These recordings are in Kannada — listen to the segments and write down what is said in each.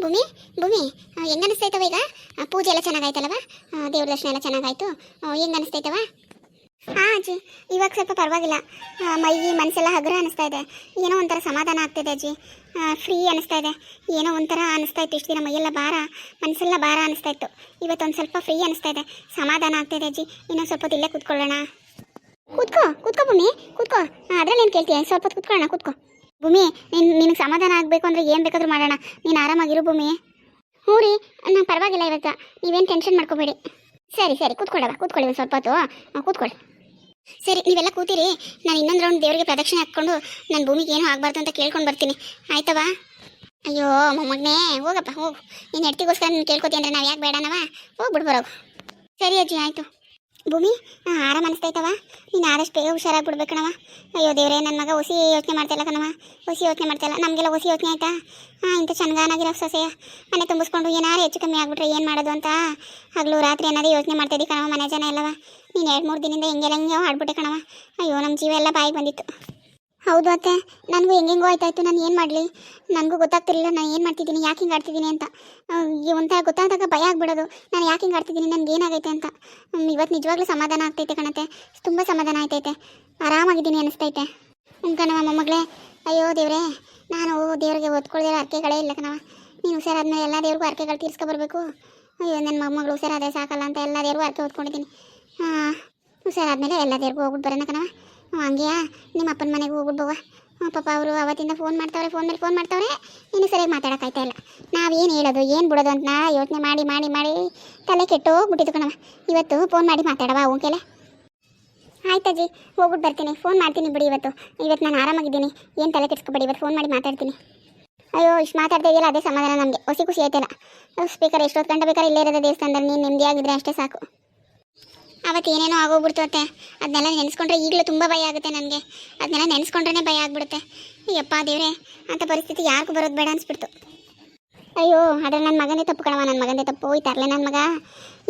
ಭೂಮಿ ಭೂಮಿ ಹೆಂಗ ಅನಿಸ್ತೈತವ ಈಗ? ಪೂಜೆ ಎಲ್ಲ ಚೆನ್ನಾಗಾಯ್ತಲ್ಲವ? ಆ, ದೇವ್ರ ದರ್ಶನ ಎಲ್ಲ ಚೆನ್ನಾಗಾಯ್ತು. ಹೆಂಗ ಅನಿಸ್ತೈತವ ಹಾಂ ಅಜ್ಜಿ ಇವಾಗ ಸ್ವಲ್ಪ ಪರವಾಗಿಲ್ಲ. ಮೈಗೆ ಮನಸ್ಸೆಲ್ಲ ಹಗುರ ಅನಿಸ್ತಾ ಇದೆ. ಏನೋ ಒಂಥರ ಸಮಾಧಾನ ಆಗ್ತಿದೆ ಅಜ್ಜಿ. ಫ್ರೀ ಅನಿಸ್ತಾ ಇದೆ. ಏನೋ ಒಂಥರ ಅನಿಸ್ತಾ ಇತ್ತು ಇಷ್ಟು ದಿನ ಮೈಯೆಲ್ಲ ಭಾರ ಮನಸ್ಸೆಲ್ಲ ಭಾರ ಅನಿಸ್ತಾ ಇತ್ತು. ಇವತ್ತೊಂದು ಸ್ವಲ್ಪ ಫ್ರೀ ಅನಿಸ್ತಾ ಇದೆ. ಸಮಾಧಾನ ಆಗ್ತಿದೆ ಅಜ್ಜಿ. ಇನ್ನೊಂದು ಸ್ವಲ್ಪ ಇಲ್ಲೇ ಕೂತ್ಕೊಳ್ಳೋಣ. ಕೂತ್ಕೋ ಕೂತ್ಕೋ ಭೂಮಿ ಕೂತ್ಕೋ. ಅದ್ರಲ್ಲಿ ಏನು ಕೇಳ್ತೀಯ? ಸ್ವಲ್ಪ ಕೂತ್ಕೊಳ್ಳೋಣ ಕೂತ್ಕೋ. ಭೂಮಿ, ನಿನ್, ನಿನಗೆ ಸಮಾಧಾನ ಆಗಬೇಕು ಅಂದರೆ ಏನು ಬೇಕಾದ್ರೂ ಮಾಡೋಣ. ನೀನು ಆರಾಮಾಗಿರು ಭೂಮಿ. ಹ್ಞೂ ರೀ ನಂಗೆ ಪರವಾಗಿಲ್ಲ ಇವತ್ತು. ನೀವೇನು ಟೆನ್ಷನ್ ಮಾಡ್ಕೋಬೇಡಿ. ಸರಿ ಸರಿ ಕೂತ್ಕೊಳ್ಳವ ಕೂತ್ಕೊಳ್ಳಿ ಒಂದು ಸ್ವಲ್ಪ ಹೊತ್ತು. ಕೂತ್ಕೊಳ್ಳಿ. ಸರಿ, ನೀವೆಲ್ಲ ಕೂತಿರಿ. ನಾನು ಇನ್ನೊಂದು ರೌಂಡ್ ದೇವರಿಗೆ ಪ್ರದಕ್ಷಿಣೆ ಹಾಕ್ಕೊಂಡು ನನ್ನ ಭೂಮಿಗೆ ಏನೂ ಆಗಬಾರ್ದು ಅಂತ ಕೇಳ್ಕೊಂಡು ಬರ್ತೀನಿ. ಆಯ್ತವಾ ಅಯ್ಯೋ, ಮೊಮ್ಮಗನೇ, ಹೋಗಪ್ಪ, ಹೋಗು. ನೀನು ಹೆಡ್ತಿಗೋಸ್ಕರ ನೀನು ಕೇಳ್ಕೊತೀನಿ ಅಂದ್ರೆ ನಾವು ಯಾಕೆ ಬೇಡನವ? ಹೋಗ್ಬಿಡ್ಬರೋಗು ಸರಿ ಅಜ್ಜಿ, ಆಯಿತು. ಭೂಮಿ ಆರಾಮ ಅನಿಸ್ತೈತವ ನೀನು ಆದಷ್ಟು ಬೇಗ ಹುಷಾರಾಗ್ಬಿಡ್ಬೇಕಣವ ಅಯ್ಯೋ ದೇವರೇ ನನ್ನ ಮಗ ಹುಸಿ ಯೋಚನೆ ಮಾಡ್ತಾಯಿಲ್ಲ ಕಣವ. ಹುಸಿ ಯೋಚನೆ ಮಾಡ್ತಾಯಿಲ್ಲ ನಮಗೆಲ್ಲ ಹುಸಿ ಯೋಚನೆ ಆಯ್ತಾ? ಹಾಂ ಇಂಥ ಚೆನ್ನಾಗಿರೋ ಸೊಸೆಯ ಮನೆ ತುಂಬಿಸ್ಕೊಂಡು ಏನಾರು ಹೆಚ್ಚು ಕಮ್ಮಿ ಆಗ್ಬಿಟ್ರೆ ಏನು ಮಾಡೋದು ಅಂತ? ಹಗಲು ರಾತ್ರಿ ಏನಾದ್ರು ಯೋಚನೆ ಮಾಡ್ತಾಯಿದ್ದಿ ಕಣವ ಮನೆ ಜನ ಎಲ್ಲವ. ನೀನು ಎರಡು ಮೂರು ದಿನದಿಂದ ಹೆಂಗೆಲ್ಲ ಹೆಂಗೆ ಆಡ್ಬಿಟ್ಟೆ ಕಣವ. ಅಯ್ಯೋ ನಮ್ಮ ಜೀವ ಎಲ್ಲ ಬಾಯಿಗೆ ಬಂದಿತ್ತು. ಹೌದು ಅತ್ತೆ. ನನಗೂ ಹೆಂಗೆಂಗೋ ಆಯ್ತಾಯ್ತು. ನಾನು ಏನು ಮಾಡಲಿ? ನನಗೂ ಗೊತ್ತಾಗ್ತಿರಲಿಲ್ಲ. ನಾನು ಏನು ಮಾಡ್ತಿದ್ದೀನಿ? ಯಾಕೆ ಹಿಂಗೆ ಆಡ್ತಿದ್ದೀನಿ ಅಂತ. ಒಂಥರ ಗೊತ್ತಾದಾಗ ಭಯ ಆಗ್ಬಿಡೋದು. ನಾನು ಯಾಕೆ ಹಿಂಗೆ ಆಡ್ತಿದ್ದೀನಿ? ನನಗೆ ಏನಾಗೈತೆ ಅಂತ. ಇವತ್ತು ನಿಜವಾಗ್ಲೂ ಸಮಾಧಾನ ಆಗ್ತೈತೆ ಕಣತೆ ತುಂಬ ಸಮಾಧಾನ ಆಯ್ತೈತೆ. ಆರಾಮಾಗಿದ್ದೀನಿ ಅನಿಸ್ತೈತೆ. ಹ್ಞೂ ಕಣವ ಮೊಮ್ಮಗಳೇ. ಅಯ್ಯೋ, ದೇವ್ರೇ. ನಾನು ದೇವ್ರಿಗೆ ಒತ್ಕೊಳ್ದಿರೋ ಅರ್ಕೆಗಳೇ ಇಲ್ಲ ಕಣವ ನೀನು ಹುಷಾರಾದ್ಮೇಲೆ ಎಲ್ಲ ದೇವ್ರಿಗೂ ಅರ್ಕೆಗಳು ತೀರ್ಸ್ಕೊಬರ್ಬೇಕು? ಅಯ್ಯೋ ನನ್ನ ಮೊಮ್ಮಗಳು ಹುಷಾರಾದ್ರೆ ಸಾಕಲ್ಲ ಅಂತ ಎಲ್ಲ ದೇವ್ರಿಗೂ ಅರ್ಕೆ ಓದ್ಕೊಂಡಿದ್ದೀನಿ ಹಾಂ, ಹುಷಾರಾದ್ಮೇಲೆ ಎಲ್ಲ ದೇವ್ರಿಗೂ ಹೋಗ್ಬಿಟ್ಟು ಬರೋಣ ಕಣವ ಹಂಗೆಯಾ? ನಿಮ್ಮ ಅಪ್ಪನ ಮನೆಗೆ ಹೋಗ್ಬಿಟ್ಟು ಬವ್ವ ಪಾಪ ಅವರು ಅವತ್ತಿಂದ ಫೋನ್ ಮಾಡ್ತಾವ್ರೆ ಫೋನ್ ಮೇಲೆ ಫೋನ್ ಮಾಡ್ತಾವ್ರೆ. ಇನ್ನೂ ಸರಿಯಾಗಿ ಮಾತಾಡೋಕ್ಕಾಯ್ತಾ ಇಲ್ಲ. ನಾವೇನು ಹೇಳೋದು, ಏನು ಬಿಡೋದು ಅಂತ ಯೋಚನೆ ಮಾಡಿ ಮಾಡಿ ಮಾಡಿ ತಲೆ ಕೆಟ್ಟು ಹೋಗ್ಬಿಟ್ಟಿತ್ತು ಕಣವ ಇವತ್ತು ಫೋನ್ ಮಾಡಿ ಮಾತಾಡವ ಅವನ್ಕೆಲೆ ಆಯ್ತಜ್ಜಿ ಹೋಗ್ಬಿಟ್ಟು ಬರ್ತೀನಿ. ಫೋನ್ ಮಾಡ್ತೀನಿ ಬಿಡಿ ಇವತ್ತು. ಇವತ್ತು ನಾನು ಆರಾಮಾಗಿದ್ದೀನಿ. ಏನು ತಲೆ ಕೆಡ್ಸ್ಕೊಬೇಡಿ, ಇವತ್ತು ಫೋನ್ ಮಾಡಿ ಮಾತಾಡ್ತೀನಿ. ಅಯ್ಯೋ, ಇಷ್ಟು ಮಾತಾಡ್ತಾ ಇದೆಯಲ್ಲ, ಅದೇ ಸಮಾಧಾನ ನಮಗೆ. ಹೊಸಿ ಖುಷಿ ಆಯ್ತಲ್ಲ. ಸ್ಪೀಕರ್ ಎಷ್ಟೊತ್ತು ಗಂಟೆ ಬೇಕಾದ್ರೆ ಇಲ್ಲೇ ಇರೋದು ದೇವಸ್ಥಾನದಲ್ಲಿ. ನೀನು ನೆಮ್ಮದಿಯಾಗಿದ್ದರೆ ಅಷ್ಟೇ ಸಾಕು. ಅವತ್ತು ಏನೇನೋ ಆಗೋಗ್ಬಿಡ್ತು ಅತ್ತೆ. ಅದನ್ನೆಲ್ಲ ನೆನೆಸ್ಕೊಂಡ್ರೆ ಈಗಲೂ ತುಂಬ ಭಯ ಆಗುತ್ತೆ ನನಗೆ. ಅದನ್ನೆಲ್ಲ ನೆನೆಸ್ಕೊಂಡ್ರೆ ಭಯ ಆಗ್ಬಿಡುತ್ತೆ. ಯಪ್ಪ ದೇವ್ರೆ, ಅಂತ ಪರಿಸ್ಥಿತಿ ಯಾರಿಗೂ ಬರೋದು ಬೇಡ ಅನ್ಸ್ಬಿಡ್ತು. ಅಯ್ಯೋ, ಆದರೆ ನನ್ನ ಮಗನೇ ತಪ್ಪು ಕಣವ ನನ್ನ ಮಗನೇ ತಪ್ಪು. ಈ ತರಲೆ ನನ್ನ ಮಗ.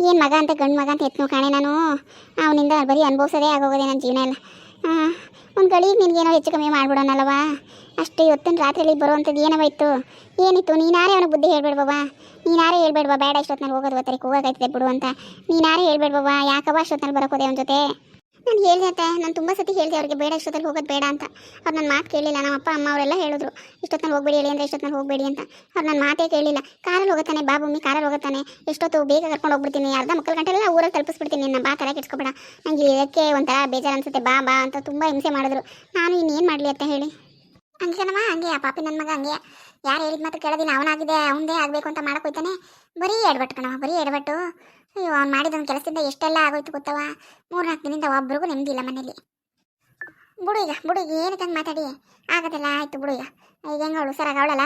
ಏನು ಮಗ ಅಂತ ಗಂಡು ಮಗ ಅಂತ ಎತ್ನೋ ಕಾಣೆ ನಾನು. ಅವನಿಂದ ಬರೀ ಅನುಭವಿಸೋದೇ ಆಗೋಗೋದೆ ನನ್ನ ಜೀವನ ಎಲ್ಲ. ಒಂದು ಗಳಿಗೆ ನಿನಗೇನೋ ಹೆಚ್ಚು ಕಮ್ಮಿ ಮಾಡಿಬಿಡೋಣಲ್ವಾ ಅಷ್ಟೇ ಇವತ್ತಿನ ರಾತ್ರಿಯಲ್ಲಿ ಬರುವಂಥದ್ದು ಏನೋ ಇತ್ತು ಏನಿತ್ತು? ನೀನಾರೇ ಅವನಿಗೆ ಬುದ್ಧಿ ಹೇಳ್ಬೇಡ್ಬವ ನೀನಾರೇ ಹೇಳ್ಬೇಡ್ವಾ ಬೇಡ ಇಷ್ಟೊತ್ತಿನಲ್ಲಿ ಹೋಗೋದು ಒತ್ತರಿಗೆ ಹೋಗೋಕೈತದೆ ಬಿಡು ಅಂತ. ನೀನಾರೇ ಹೇಳ್ಬೇಡ್ಬವ ಯಾಕವ ಅಷ್ಟೊತ್ತಿನಲ್ಲಿ ಬರೋಕೋದೆ ಅವನ ಜೊತೆ? ನಾನು ಹೇಳಿದೆ ನಾನು ತುಂಬ ಸತಿ ಹೇಳಿದೆ ಅವ್ರಿಗೆ, ಬೇಡ, ಇಷ್ಟೊತ್ತಲ್ಲಿ ಹೋಗೋದು ಬೇಡ ಅಂತ. ಅವ್ರು ನನ್ನ ಮಾತು ಕೇಳಿಲ್ಲ, ನಮ್ಮ ಅಪ್ಪ, ಅಮ್ಮ ಅವರೆಲ್ಲ ಹೇಳಿದ್ರು, ಇಷ್ಟೊತ್ತಲ್ಲಿ ಹೋಗ್ಬೇಡಿ ಹೇಳಿ ಅಂದರೆ ಇಷ್ಟೊತ್ತಲ್ಲಿ ಹೋಗಬೇಡಿ ಅಂತ. ಅವ್ರು ನನ್ನ ಮಾತೇ ಕೇಳಿಲ್ಲ. ಕಾರಲ್ಲಿ ಹೋಗುತ್ತಾನೆ, ಬಾ ಭೂಮಿ, ಕಾರಲ್ಲಿ ಹೋಗುತ್ತಾನೆ. ಎಷ್ಟೊತ್ತು ಬೇಗ ಕರ್ಕೊಂಡು ಹೋಗ್ಬಿಡ್ತೀನಿ, ಅರ್ಧ ಮಕ್ಕಳ ಗಂಟೆಲ್ಲ ಊರಲ್ಲಿ ತಲುಪಿಸ್ಬಿಡ್ತೀನಿ ನನ್ನ ಬಾ ತಲೆ ಕೆಡ್ಸ್ಕೊಬೇಡ ನನಗೆ ಇದಕ್ಕೆ ಒಂಥರ ಬೇಜಾರು ಅನ್ಸುತ್ತೆ ಬಾ ಬಾ ಅಂತ ತುಂಬ ಹಿಂಸೆ ಮಾಡಿದ್ರು. ನಾನು ಇನ್ನೇನು ಮಾಡಲಿ ಅಂತ ಹೇಳಿ? ಹಂಗೆ ಕಣಮ್ಮ ಹಂಗೆ, ಆ ಪಾಪಿ ನನ್ನ ಮಗ ಹಂಗೆ. ಯಾರು ಹೇಳಿದ ಮಾತು ಕೇಳೋದಿಲ್ಲ, ಅವನಾಗಿದೆ, ಅವನದೇ ಆಗಬೇಕು ಅಂತ ಮಾಡೋಕೋಯ್ತಾನೆ ಬರೀ ಎಡ್ಬಟ್ಟು ಕಣವ ಬರೀ ಎಡವಟ್ಟು. ಅಯ್ಯೋ, ಅವ್ನು ಮಾಡಿದ ಕೆಲಸದಿಂದ ಎಷ್ಟೆಲ್ಲ ಆಗೋಯ್ತು ಗೊತ್ತವ ಮೂರ್ನಾಲ್ಕು ದಿನದಿಂದ ಒಬ್ರಿಗೂ ನೆಮ್ಮದಿ ಇಲ್ಲ ಮನೇಲಿ. ಬಿಡು ಈಗ ಬಿಡು, ಈಗ ಮಾತಾಡಿ? ಆಗೋದಿಲ್ಲ ಆಯಿತು ಬಿಡು ಈಗ. ಈಗ ಹೆಂಗೆ ಅವಳು ಸರಾಗ ಅವಳಲ್ಲ?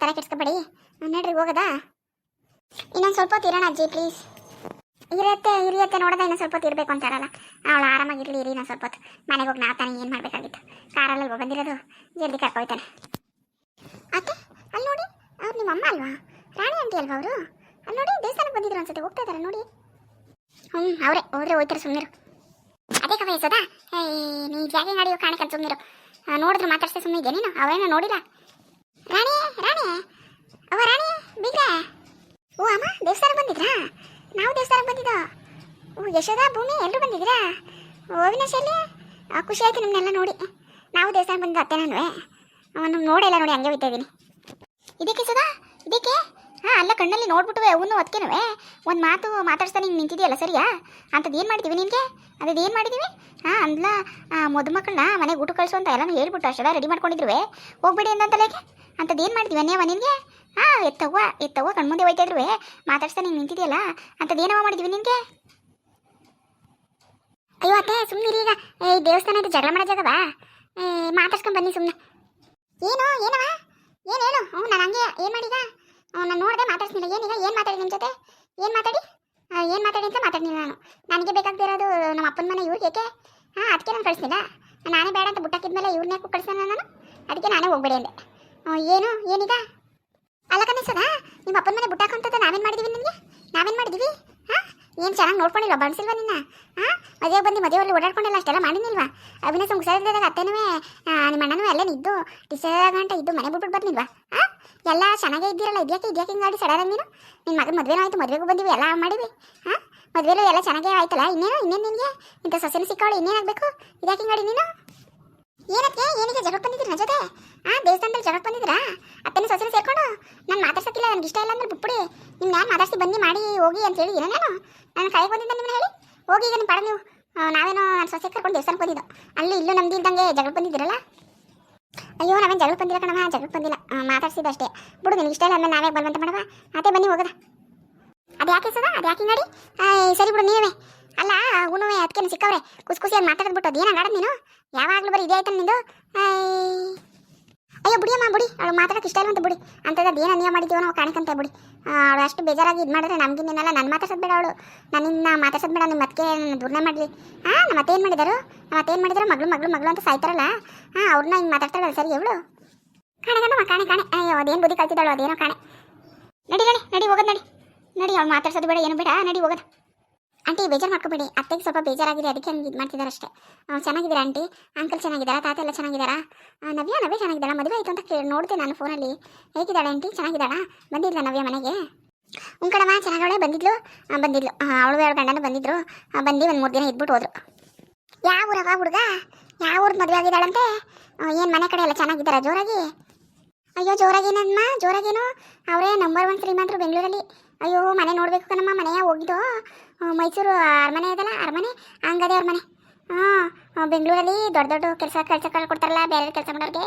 ತಲೆ ಕೆಡ್ಸ್ಕೊಬೇಡಿ. ನಡ್ರಿ, ಹೋಗೋದಾ? ಇನ್ನೊಂದು ಸ್ವಲ್ಪ ಹೊತ್ತು ಇರೋಣ ಅಜ್ಜಿ ಪ್ಲೀಸ್ ಇರತ್ತೆ ಇರಿಯತ್ತೆ ನೋಡದ ಇನ್ನೊಂದು ಸ್ವಲ್ಪ ಹೊತ್ತು ಅಂತಾರಲ್ಲ ಅವಳು ಆರಾಮಾಗಿರಲಿ, ಇರಿ ಇನ್ನೊಂದು ಸ್ವಲ್ಪ ಹೊತ್ತು. ಮನೆಗೆ ಹೋಗಿ ನಾವು ತಾನೇ ಏನು ಮಾಡಬೇಕಾಗಿತ್ತು? ಕಾರಲ್ಲಿ ಬಂದಿರೋದು? ಜಲ್ದಿ ಕರ್ಕೊಯ್ತಾನೆ ಅತ್ತೆ ಅಲ್ಲಿ ನೋಡಿ ಅವ್ರು ನಿಮ್ಮ ಅಮ್ಮ ಅಲ್ವಾ ರಾಣಿ ಆಂಟಿ ಅಲ್ವಾ ಅವರು ಅಲ್ಲಿ ನೋಡಿ ದೇವಸ್ಥಾನಕ್ಕೆ ಬಂದಿದ್ರು ಅನ್ಸುತ್ತೆ ಹೋಗ್ತಾ ಇದ್ದಾರೆ ನೋಡಿ. ಹ್ಞೂ ಅವರೇ ಹೋದ್ರೆ ಹೋಗ್ತಾರೆ ಸುಮ್ಮನಿರು ಅದೇ ಕವ ಸದಾ. ನೀ ಜಾಗೆ ನಡೆಯೋ ಕಾಣಕ್ಕೆ ಸುಮ್ಮನಿರು ನೋಡಿದ್ರು ಮಾತಾಡ್ಸೆ ಸುಮ್ಮನೆ ಇದೆಯಾ ನೀನು? ಅವೇನೋ ನೋಡಿಲ್ಲ. ರಾಣಿ ರಾಣಿ. ಅವ ರಾಣಿ ಬೀಗ ಓ ಅಮ್ಮ ದೇವಸ್ಥಾನಕ್ಕೆ ಬಂದಿದ್ರಾ? ನಾವು ದೇವಸ್ಥಾನಕ್ಕೆ ಬಂದಿದ್ದೋ? ಓ ಯಶೋದಾ ಭೂಮಿ ಎಲ್ಲರೂ ಬಂದಿದ್ರಾ ಓ ಅವಿನಾಶ್ ಎಲ್ಲಿ? ಆ, ಖುಷಿ ಆಯ್ತು ನಿಮ್ಮನ್ನೆಲ್ಲ ನೋಡಿ. ನಾವು ದೇವಸ್ಥಾನಕ್ಕೆ ಬಂದಿದ್ದು ಅತ್ತೆ ನಾನು ಅವನು ನೋಡಿಲ್ಲ ನೋಡಿ ಹಂಗೆ ಬಿಟ್ಟಿದ್ದೀನಿ ಇದಕ್ಕೆ ಸದಾ? ಇದಕ್ಕೆ? ಹಾಂ, ಅಲ್ಲ ಕಣ್ಣಲ್ಲಿ ನೋಡ್ಬಿಟ್ಟು ಅವನು ಅದಕ್ಕೇನುವೆ ಒಂದು ಮಾತು ಮಾತಾಡ್ಸ್ತಾ ನೀನು ನಿಂತಿದೆಯಲ್ಲ, ಸರಿಯಾ? ಅಂಥದ್ದು ಏನು ಮಾಡ್ತೀವಿ ನಿನಗೆ? ಅದೇನು ಮಾಡಿದ್ದೀವಿ ಹಾಂ, ಅಂದ್ಲ ಮದುಮಕ್ಕಳನ್ನ ಮನೆಗೆ ಊಟ ಕಳಿಸು ಅಂತ ಎಲ್ಲನೂ ಹೇಳ್ಬಿಟ್ಟು ಅಷ್ಟೆಲ್ಲ ರೆಡಿ ಮಾಡ್ಕೊಂಡಿದ್ರು ಹೋಗ್ಬೇಡಿ ಅಂತಲೇಗೆ ಅಂಥದ್ದು ಏನು ಮಾಡ್ತೀವಿ ಅನ್ಯವ ನಿನಗೆ? ಹಾಂ, ಎತ್ತವ್ವ ಎತ್ತವ್ವ ಕಣ್ಮುಂದೆ ಹೋಯ್ತಾ ಇದ್ರು ಮಾತಾಡ್ಸ್ತಾ ನಿಂಗೆ ನಿಂತಿದೆಯಲ್ಲ ಅಂಥದ್ದು ಏನವ ಮಾಡಿದ್ವಿ ನಿನಗೆ? ಅಯ್ಯೋ ಅತ್ತೆ ಸುಮ್ಮನಿರಿ ಈಗ. ದೇವಸ್ಥಾನ ಇದು ಜಗಳ ಮಾಡೋ ಜಾಗವಾ? ಮಾತಾಡ್ಸ್ಕೊಂಡ್ ಬನ್ನಿ ಸುಮ್ಮನೆ ಏನು ಏನವ ಏನು ಹೇಳು? ಹ್ಞೂ, ನಾನು ಹಂಗೆ, ಏನು ಮಾಡೀಗ ನಾನು ನೋಡಿದೆ ಮಾತಾಡ್ಸಿಲ್ಲ ಏನೀಗ ಏನು ಮಾತಾಡಿ ನಿಮ್ಮ ಜೊತೆ? ಏನು ಮಾತಾಡಿ? ಏನು ಮಾತಾಡಿ ಅಂತ ಮಾತಾಡಿಲ್ಲ ನಾನು. ನನಗೆ ಬೇಕಾಗ್ತಿರೋದು ನಮ್ಮ ಅಪ್ಪನ ಮನೆ ಇವ್ರಿಗೆ ಏಕೆ? ಹಾಂ ಅದಕ್ಕೆ ನಾನು ಕಳಿಸ್ಲಿಲ್ಲ ನಾನೇ ಬೇಡ ಅಂತ ಬುಟ್ಟಾಕಿದ್ಮೇಲೆ ಇವ್ರನ್ನೇ ಕಳಿಸೋಣ ನಾನು? ಅದಕ್ಕೆ ನಾನೇ ಹೋಗ್ಬೇಡಿ ಅಂದೆ. ಏನು? ಏನೀಗ ಅಲ್ಲ ಕನಿಸದ ನಿಮ್ಮ ಅಪ್ಪನ ಮನೆ ಬುಟ್ಟಾಕಂತದ ನಾವೇನು ಮಾಡಿದೀವಿ ನಿಮಗೆ ನಾವೇನು ಮಾಡಿದೀವಿ? ಏನು ಚೆನ್ನಾಗಿ ನೋಡ್ಕೊಂಡಿಲ್ವಾ ಬಣ್ಸಿಲ್ವಾ ನಿನ್ನ? ಹಾಂ ಮದುವೆಗೆ ಬಂದು ಮದುವೆಯಲ್ಲಿ ಓಡಾಡ್ಕೊಂಡಿಲ್ಲ, ಅಷ್ಟೆಲ್ಲ ಮಾಡಿನಿಲ್ವಾ ಅಭಿನಯ ಹುಷಾರಿದ್ದಾಗ ಅತ್ತೆನೂ ನಿಮ್ಮ ಅಣ್ಣನೂ ಎಲ್ಲ ನಿದ್ದು ಡಿಸೈಡ್ ಗಂಟೆ ಇದ್ದು ಮನೆ ಬಿಟ್ಬಿಟ್ಟು ಬಂದಿಲ್ವಾ ಹಾಂ ಎಲ್ಲ ಚೆನ್ನಾಗೇ ಇದ್ದೀರಲ್ಲ, ಇದ್ಯಾಕೆ ಇದ್ಯಾಕೆ ಹಿಂಗಾಡಿ ಗಾಡಿ ನೀನು? ನಿನ್ನ ಮಗನ ಮದುವೆನೂ ಆಯಿತು, ಮದುವೆಗೂ ಬಂದಿವಿ, ಎಲ್ಲ ಮಾಡಿವಿ. ಹಾಂ ಮದುವೆಲೂ ಎಲ್ಲ ಚೆನ್ನಾಗೇ ಆಯ್ತಲ್ಲ? ಇನ್ನೇನು ಇನ್ನೇನು ನಿನಗೆ? ಇಂಥ ಸೊಸೆನ ಸಿಕ್ಕಾವಳು ಇನ್ನೇನಾಗಬೇಕು ಇದ್ಯಾಕೆ ಹಿಂಗಾಡಿ ಗಾಡಿ ನೀನು? ಏನಕ್ಕೆ ಏನಿಗೆ ಜಗಳಕ್ಕೆ ಬಂದಿದ್ದೀರಿ ನನ್ನ ಜೊತೆ? ಆ, ದೇವಸ್ಥಾನದಲ್ಲಿ ಜಗಳಕ್ಕೆ ಬಂದಿದ್ದೀರಾ? ಅತ್ತೆನ ಸೊಸೆನ ಸೇರ್ಕೊಂಡು? ನಾನು ಮಾತಾಡ್ಸಕ್ಕಿಲ್ಲ ನನಗೆ ಇಷ್ಟ ಇಲ್ಲ ಅಂದ್ರೆ ಬಿಟ್ಬಿಡಿ. ನಿಮ್ನ ನಾನು ಆದಷ್ಟು ಬನ್ನಿ ಮಾಡಿ ಹೋಗಿ ಅಂತ ಹೇಳಿ ನಾನು ನಾನು ಕೈಗೆ ಬಂದಿದ್ದ ನಿಮ್ಮನ್ನ ಹೇಳಿ. ಹೋಗಿ ಈಗ ನಿಮ್ಮ ಪಾಡ ನೀವು. ನಾವೇನೋ ನನ್ನ ಸೊಸೆ ಕರ್ಕೊಂಡು ದೇವಸ್ಥಾನಕ್ಕೆ ಬಂದಿದ್ದು ಅಲ್ಲಿ ಇಲ್ಲೂ ನಮ್ದು ಇದ್ದಂಗೆ ಜಗಳ ಬಂದಿದ್ದೀರಲ್ಲ? ಅಯ್ಯೋ ನಾವೇನು ಜಗಳ ಬಂದಿಲ್ಲ ಕಣವ ಜಗಳ ಬಂದಿಲ್ಲ. ಮಾತಾಡ್ಸಿದ್ದು ಅಷ್ಟೇ. ಬಿಡು ನಿನಗೆ ಇಷ್ಟ ಇಲ್ಲ ಅಂದ್ರೆ ನಾವೇ ಬಲ್ವಂತ ಮಾಡವ ಅದೇ ಬನ್ನಿ ಹೋಗದ? ಅದು ಯಾಕೆ ಸದ? ಅದು ಯಾಕೆ ಆಯ್, ಸರಿ ಬಿಡು ನೀವೇ ಅಲ್ಲ ಉಣುವೆ ಅದಕ್ಕೆ ಸಿಕ್ಕವ್ರೆ. ಖುಷಿ ಖುಷಿಯಾಗಿ ಮಾತಾಡೋದು ಬಿಟ್ಟು ನೀನು? ಯಾವಾಗಲೂ ಬರೀ ಇದೇ ಆಯ್ತಾನೆ ನಿಂದು. ಅಯ್ಯೋ ಅಮ್ಮ, ಬಿಡಿ. ಅವಳು ಮಾತಾಡಕ್ಕೆ ಇಷ್ಟ ಇಲ್ಲ ಅಂತ ಬುಡಿ. ಅಂತದ್ದು ಏನು ನೀವು ಮಾಡಿದ್ದೀವೋ ನಾವು ಕಾಣಿಕಂತ ಬಿಡಿ. ಅವಳು ಅಷ್ಟು ಬೇಜಾರಾಗಿ ಇದು ಮಾಡಿದ್ರೆ ನಮಗಿನ್ನೇನಲ್ಲ ನಾನು ಮಾತಾಡ್ಸೋದು ಬೇಡ ಅವಳು. ನನ್ನಿನ್ನ ಮಾತಾಡ್ಸೋದು ಬೇಡ ನಿಮ್ಮ ಮತ್ತೆ ದೂರನೇ ಮಾಡಲಿ. ಹಾಂ ನಮ್ಮ ಮತ್ತೆ ಏನು ಮಾಡಿದಾರು? ಏನು ಮಾಡಿದಾರು? ಮಗಳು ಮಗಳು ಮಗಳು ಅಂತ ಸಾಯ್ತಾರಲ್ಲ. ಹಾಂ ಅವ್ರನ್ನ ಹಿಂಗೆ ಮಾತಾಡ್ತಾರಲ್ಲ ಸರಿ ಅವಳು ಕಾಣೆ ಕಣಮ್ಮ ಕಾಣೆ ಕಾಣೆ. ಅಯ್ಯೋ, ಅದೇನು ಬುದ್ಧಿ ಕಲ್ತಿದ್ದಾಳು, ಅದೇನೋ ಕಾಣೆ. ನಡಿ ನಡಿ ನಡಿ, ಹೋಗೋದು ನಡಿ. ನಡಿ, ಅವ್ಳು ಮಾತಾಡ್ಸೋದು ಬೇಡ, ಏನು ಬೇಡ. ನಡಿ, ಹೋಗೋದು. ಆಂಟಿ ಬೇಜಾರು ಮಾಡ್ಕೋಬೇಡಿ ಅತ್ತೆಗೆ ಸ್ವಲ್ಪ ಬೇಜಾರಾಗಿದೆ, ಅದಕ್ಕೆ ಹಂಗೆ ಇದು ಮಾಡ್ತಿದ್ದಾರೆ ಅಷ್ಟೇ ಚೆನ್ನಾಗಿದ್ದೀರಾ ಆಂಟಿ ಅಂಕಲ್ ಚೆನ್ನಾಗಿದ್ದಾರಾ? ತಾತ ಎಲ್ಲ ಚೆನ್ನಾಗಿದ್ದಾರಾ? ನವ್ಯ ನವ್ಯ ಚೆನ್ನಾಗಿದ್ದಾಳ ಮದುವೆ ಆಯಿತು ಅಂತ ಕೇಳಿ ನೋಡಿದೆ ನಾನು ಫೋನಲ್ಲಿ ಹೇಗಿದ್ದಾಳೆ ಆಂಟಿ ಚೆನ್ನಾಗಿದ್ದಾಳ? ಬಂದಿಲ್ಲ ನವ್ಯ ಮನೆಗೆ? ಉಂಕಡಮ್ಮ ಚೆನ್ನಾಗವಳೆ, ಬಂದಿದ್ಲು. ಬಂದಿದ್ಲು. ಅವಳು ಎರಡು ಗಂಡನ ಬಂದಿದ್ರು. ಬಂದು ಒಂದು ಮೂರು ದಿನ ಇದ್ಬಿಟ್ಟು ಹೋದ್ರು. ಯಾವ ಊರವ ಹುಡುಗ? ಯಾವ ಊರ್ದು ಮದುವೆ ಆಗಿದ್ದಾಳಂತೆ? ಏನು ಮನೆ ಕಡೆ ಎಲ್ಲ ಚೆನ್ನಾಗಿದ್ದಾರಾ ಜೋರಾಗಿ? ಅಯ್ಯೋ ಜೋರಾಗೇನಮ್ಮ ಜೋರಾಗೇನು? ಅವರೇ ನಂಬರ್ ಒನ್ ಶ್ರೀಮಂತರು ಬೆಂಗಳೂರಲ್ಲಿ. ಅಯ್ಯೋ, ಮನೆ ನೋಡಬೇಕು ಕಣಮ್ಮ, ಮನೆಯ ಹೋಗಿದ್ದು. ಮೈಸೂರು ಅರಮನೆ ಇದೆಲ್ಲ, ಅರಮನೆ? ಹಂಗದೆ ಅವ್ರ ಮನೆ. ಹಾಂ ಬೆಂಗಳೂರಲ್ಲಿ ದೊಡ್ಡ ದೊಡ್ಡ ಕೆಲಸ ಕೆಲಸಗಳು ಕೊಡ್ತಾರಲ್ಲ, ಬೇರೆ ಕೆಲಸ ಮಾಡೋರಿಗೆ.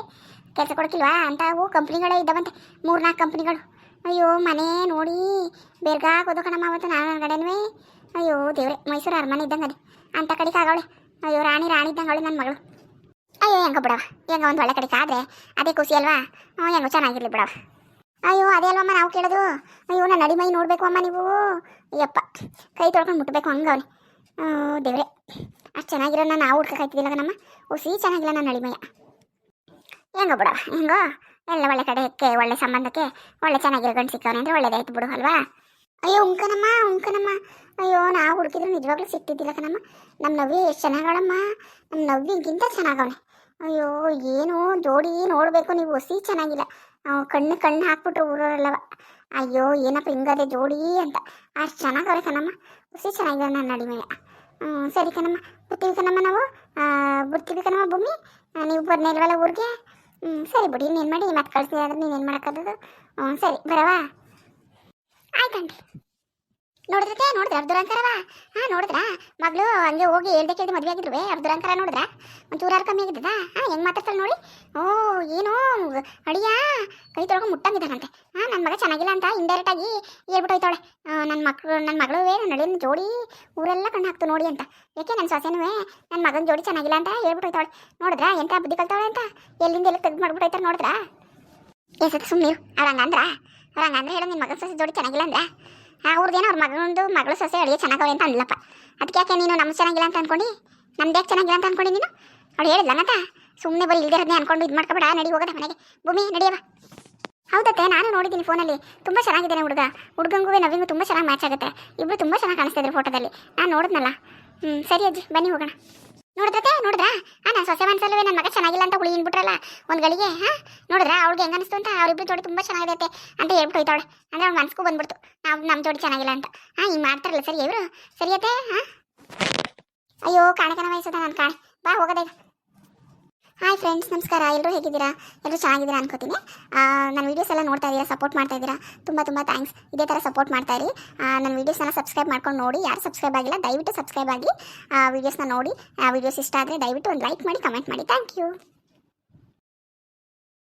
ಕೆಲಸ ಕೊಡ್ತಿಲ್ವಾ ಅಂತ ಅವು ಕಂಪ್ನಿಗಳೇ ಇದ್ದಾವಂತೆ, ಮೂರ್ನಾಲ್ಕು ಕಂಪ್ನಿಗಳು. ಅಯ್ಯೋ, ಮನೆ ನೋಡಿ ಬೇರ್ಗಾಗೋದು ಕಣಮ್ಮ ಅವತ್ತು, ನಾನು ಕಡೆನೂ. ಅಯ್ಯೋ, ದೇವ್ರೆ, ಮೈಸೂರು ಅರಮನೆ ಇದ್ದಂಗೆ ಅದೇ. ಅಂತ ಕಡೆಗೆ ಆಗವಳೆ. ಅಯ್ಯೋ, ರಾಣಿ ರಾಣಿ ಇದ್ದಂಗೆ ಅವಳು ನನ್ನ ಮಗಳು. ಅಯ್ಯೋ, ಹೆಂಗ ಬಿಡವ ಹೆಂಗ ಒಂದು ಒಳ್ಳೆ ಕಡೆಗೆ ಆದರೆ, ಅದೇ ಖುಷಿ ಅಲ್ವಾ? ಹ್ಞೂ ಹೆಂಗೋ ಚೆನ್ನಾಗಿರ್ಲಿ ಬಿಡವ ಅಯ್ಯೋ, ಅದೇ ಅಲ್ವಮ್ಮ ನಾವು ಕೇಳೋದು? ಅಯ್ಯೋ ನನ್ನ ನಡಿ ಮೈ ನೋಡ್ಬೇಕು ಅಮ್ಮ ನೀವು? ಅಯ್ಯಪ್ಪ, ಕೈ ತೊಳ್ಕೊಂಡು ಮುಟ್ಬೇಕು ಹಂಗವನಿ ದೇವ್ರೆ, ಅಷ್ಟು ಚೆನ್ನಾಗಿರೋ ನಾನು ನಾವು ಹುಡ್ಕಾಯ್ತಿದ್ದಿಲ್ಲ ನಮ್ಮ ಹುಸಿ ಚೆನ್ನಾಗಿಲ್ಲ ನನ್ನ ನಡಿಮಯ್ಯ ಹೆಂಗೋ ಬಿಡವ ಹೆಂಗೋ? ಎಲ್ಲ ಒಳ್ಳೆ ಕಡೆಗೆ ಒಳ್ಳೆ ಸಂಬಂಧಕ್ಕೆ, ಒಳ್ಳೆ ಚೆನ್ನಾಗಿರೋ ಗಂಡು ಸಿಕ್ಕವನೆ ಅಂದರೆ ಒಳ್ಳೇದಾಯ್ತು ಬಿಡು, ಅಲ್ವಾ? ಅಯ್ಯೋ, ಉಂಕನಮ್ಮ ಉಂಕನಮ್ಮ. ಅಯ್ಯೋ, ನಾವು ಹುಡುಕಿದ್ರು ನಿಜವಾಗ್ಲೂ ಸಿಕ್ತಿದ್ದಿಲ್ಲ ಕಣಮ್ಮ ನಮ್ಮ ನವ್ಯ ಎಷ್ಟು ಚೆನ್ನಾಗವಳಮ್ಮ ನಮ್ಮ ನವ್ಯಗಿಂತ ಚೆನ್ನಾಗವನೆ. ಅಯ್ಯೋ, ಏನು ಜೋಡಿ ನೋಡಬೇಕು ನೀವು ಹೊಸಿ ಚೆನ್ನಾಗಿಲ್ಲ. ಅವ್ ಕಣ್ಣು ಕಣ್ಣು ಹಾಕ್ಬಿಟ್ರು ಊರವರೆಲ್ಲವ. ಅಯ್ಯೋ, ಏನಪ್ಪ ಹಿಂಗದೆ ಜೋಡಿ ಅಂತ. ಅಷ್ಟು ಚೆನ್ನಾಗವ್ರೆ ಕಣಮ್ಮ. ಹುಸಿ ಚೆನ್ನಾಗಿದೆ ನನ್ನ ನಡಿಮೆಯ ಹ್ಞೂ ಸರಿ ಕಣಮ್ಮ. ಬರ್ತೀವಿ ಕಣಮ್ಮ ನಾವು. ಬಿಡ್ತೀವಿ ಕಣಮ್ಮ ಭೂಮಿ. ನೀವು ಬರನೇ ಇಲ್ವಲ್ಲ ಊರಿಗೆ? ಹ್ಞೂ ಸರಿ ಬಿಡಿ, ಇನ್ನೇನು ಮಾಡಿ, ಮತ್ತೆ ನೀನು ಏನು ಮಾಡೋಕ್ಕಾಗದು ಹ್ಞೂ ಸರಿ, ಬರವಾ? ಆಯ್ತಂಡಿ ನೋಡಿದ್ರೆ ನೋಡಿದ್ರೆ? ಅರ್ಧುರಂಕರವ ಹಾಂ, ನೋಡಿದ್ರಾ. ಮಗಳು ಹಂಗೆ ಹೋಗಿ ಹೇಳ್ದೆ ಕೇಳಿ ಮದುವೆ ಆಗಿದ್ರು ಅರ್ಧುರಂಕರ ನೋಡಿದ್ರ? ಒಂಚೂರಾರು ಕಮ್ಮಿ ಆಗಿದ್ದದ? ಹಾಂ, ಹೆಂಗೆ ಮಾತಾಡ್ತಾಳೆ ನೋಡಿ. ಓ, ಏನೋ ಅಡಿಯ? ಕೈ ತೊಳ್ಕೊಂಡು ಮುಟ್ಟಂಗಿದ್ದಾನಂತೆ. ಹಾಂ ನನ್ನ ಮಗ ಚೆನ್ನಾಗಿಲ್ಲ ಅಂತ ಇಂಡೈರೆಕ್ಟ್ ಆಗಿ ಹೇಳ್ಬಿಟ್ಟು ಹೋಯ್ತಾಳೆ ನನ್ನ ಮಕ್ಕಳು ನನ್ನ ಮಗಳು ನನ್ನ ಜೋಡಿ ಊರೆಲ್ಲ ಕಣ್ಣು ಹಾಕ್ತು ನೋಡಿ ಅಂತ. ಯಾಕೆ ನನ್ನ ಸೊಸೆನೂ ನನ್ನ ಮಗನ ಜೋಡಿ ಚೆನ್ನಾಗಿಲ್ಲ ಅಂತ ಹೇಳ್ಬಿಟ್ಟು ಹೋಯ್ತಾಳೆ ನೋಡಿದ್ರಾ? ಎಂತ ಬುದ್ಧಿ ಕಲ್ತಾಳೆ ಅಂತ? ಎಲ್ಲಿಂದ ಎಲ್ಲಿ ತೆಗ್ದು ಮಾಡ್ಬಿಟ್ಟು ಹೋಯ್ತಾರೆ ನೋಡಿದ್ರಾ? ಎಸತ್ ಸುಮ್ಮನೆ ಅವ್ರು ಹಂಗಂದ್ರ? ಅವ್ರು ಹಂಗಂದ್ರೆ ಹೇಳೋ ನಿನ್ನ ಮಗನ ಸೊಸೆ ಜೋಡಿ ಚೆನ್ನಾಗಿಲ್ಲ ಅಂದ್ರೆ? ಅವ್ರದ್ದೇನೋ ಅವ್ರ ಮಗನದು ಮಗಳು ಸೊಸೆ ಅಡಿಗೆ ಚೆನ್ನಾಗವೆ ಅಂತ ಅನ್ಲಪ್ಪ. ಅದಕ್ಕೆ ಯಾಕೆ ನೀನು ನಮ್ಮ ಚೆನ್ನಾಗಿಲ್ಲ ಅಂತ ಅನ್ಕೊಂಡು? ನಮ್ದು ಯಾಕೆ ಚೆನ್ನಾಗಿಲ್ಲ ಅಂತ ಅನ್ಕೊಂಡು ನೀನು? ಅವಳು ಹೇಳಿದ್ಲ ನಟ ಸುಮ್ಮನೆ ಬರೀ ಇಲ್ದಿರೋದನ್ನೇ ಅನ್ಕೊಂಡು ಇದು ಮಾಡ್ಕೊಬೇಡ, ನಡಿ ಹೋಗೋದ ಮನೆಗೆ. ಭೂಮಿ ನಡಿಯವ ಹೌದತ್ತೆ ನಾನು ನೋಡಿದ್ದೀನಿ ಫೋನಲ್ಲಿ. ತುಂಬ ಚೆನ್ನಾಗಿದ್ದಾನೆ ಹುಡುಗ. ಹುಡುಗಂಗೂ ನವಿಗೂ ತುಂಬ ಚೆನ್ನಾಗಿ ಮ್ಯಾಚ್ ಆಗುತ್ತೆ. ಇಬ್ಬರು ತುಂಬ ಚೆನ್ನಾಗಿ ಕಾಣಿಸ್ತಿದ್ರು ಫೋಟೋದಲ್ಲಿ ನಾನು ನೋಡಿದ್ನಲ್ಲ. ಹ್ಞೂ ಸರಿ ಅಜ್ಜಿ, ಬನ್ನಿ ಹೋಗೋಣ ನೋಡಿದ್ರತೆ ನೋಡಿದ್ರಾ ಹಾಂ ನಾನು ಸೊಸೆ ಮನಸ್ಸಲ್ಲವೇ ನನ್ನ ಮಗ ಚೆನ್ನಾಗಿಲ್ಲ ಅಂತ ಹುಳಿ ಇನ್ಬಿಟ್ರಲ್ಲ ಒಂದು ಗಳಿಗೆ, ಹಾಂ? ನೋಡಿದ್ರಾ? ಅವ್ಳಿಗೆ ಹೆಂಗ ಅನಿಸ್ತು ಅಂತ ಅವ್ರಿಬ್ರು ಜೋಡಿ ತುಂಬ ಚೆನ್ನಾಗಿರುತ್ತೆ ಅಂತ ಹೇಳ್ಬಿಟ್ಟು ಹೋಯ್ತಾಳೆ ಅಂದ್ರೆ ಅವ್ಳ ಮನ್ಸ್ಗೂ ಬಂದ್ಬಿಡ್ತು. ನಾವು ನಮ್ಮ ಜೋಡಿ ಚೆನ್ನಾಗಿಲ್ಲ ಅಂತ. ಹಾಂ, ಹಿಂಗೆ ಮಾಡ್ತಾರಲ್ಲ ಸರಿ ಇವರು? ಸರಿಯತ್ತೆ ಹಾಂ? ಅಯ್ಯೋ ಕಾಣಕನ ವಯಸ್ಸದ ನಾನು ಕಾಣೆ. ಬಾ ಹೋಗೋದೇ ಹಾಯ್ ಫ್ರೆಂಡ್ಸ್ ನಮಸ್ಕಾರ. ಎಲ್ಲರೂ ಹೇಗಿದ್ದೀರಾ? ಎಲ್ಲರೂ ಚೆನ್ನಾಗಿದ್ದೀರಾ ಅನ್ಕೋತೀನಿ. ಆ, ನನ್ನ ವೀಡಿಯೋಸ್ ಎಲ್ಲ ನೋಡ್ತಾ ಇದ್ದೀರಾ ಸಪೋರ್ಟ್ ಮಾಡ್ತಾ ಇದ್ದೀರಾ ತುಂಬ ತುಂಬ ಥ್ಯಾಂಕ್ಸ್ ಇದೇ ಥರ ಸಪೋರ್ಟ್ ಮಾಡ್ತಾ ಇರಿ. ಆ, ನನ್ನ ವೀಡಿಯೋಸ್ನೆಲ್ಲ ಸಬ್ಸ್ಕ್ರೈಬ್ ಮಾಡ್ಕೊಂಡು ನೋಡಿ. ಯಾರು ಸಬ್ಸ್ಕ್ರೈಬ್ ಆಗಿಲ್ಲ ದಯವಿಟ್ಟು ಸಬ್ಸ್ಕ್ರೈಬ್ ಆಗಿ ವೀಡಿಯೋಸ್ನ ನೋಡಿ. ವೀಡಿಯೋಸ್ ಇಷ್ಟ ಆದರೆ ದಯವಿಟ್ಟು ಒಂದು ಲೈಕ್ ಮಾಡಿ ಕಮೆಂಟ್ ಮಾಡಿ. Thank you